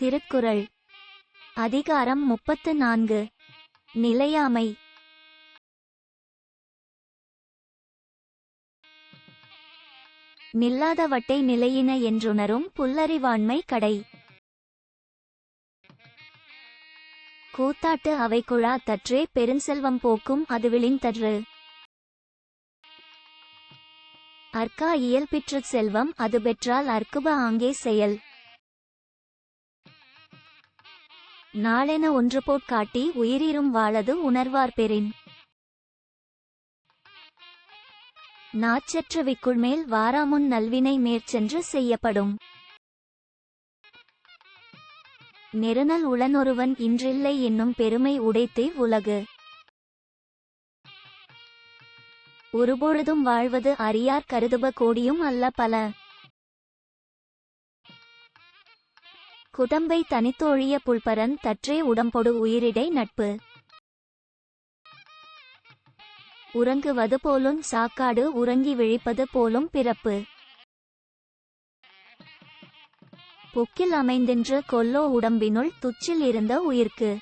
திருக்குறள். அதிகாரம் முப்பத்து நான்கு. நிலையாமை. நில்லாதவட்டை நிலையின என்றுணரும் புல்லறிவாண்மை கடை. கூத்தாட்டு அவை குழா தற்றே பெருஞ்செல்வம் போக்கும் அது தற்று. அர்க்கா இயல்பிற்றுச் செல்வம் அது பெற்றால் அற்குப ஆங்கே செயல். நாளென ஒன்று போட் காட்டி உயிரிரும் வாழது உணர்வார் பெறின். நாச்சற்று விக்குள்மேல் வாராமுன் நல்வினை மேற்சென்று செய்யப்படும். நெருநல் உளனொருவன் இன்றில்லை என்னும் பெருமை உடைத்தே உலகு. ஒருபொழுதும் வாழ்வது அறியார் கருதுப கோடியும் அல்ல பல. குதம்பை தனித்தோழிய புல்பரன் தற்றே உடம்பொடு உயிரிடை நட்பு. உறங்குவது போலும் சாக்காடு உறங்கி விழிப்பது போலும் பிறப்பு. பொக்கில் அமைந்தின்று கொல்லோ உடம்பினுள் துச்சில் இருந்த உயிர்க்கு.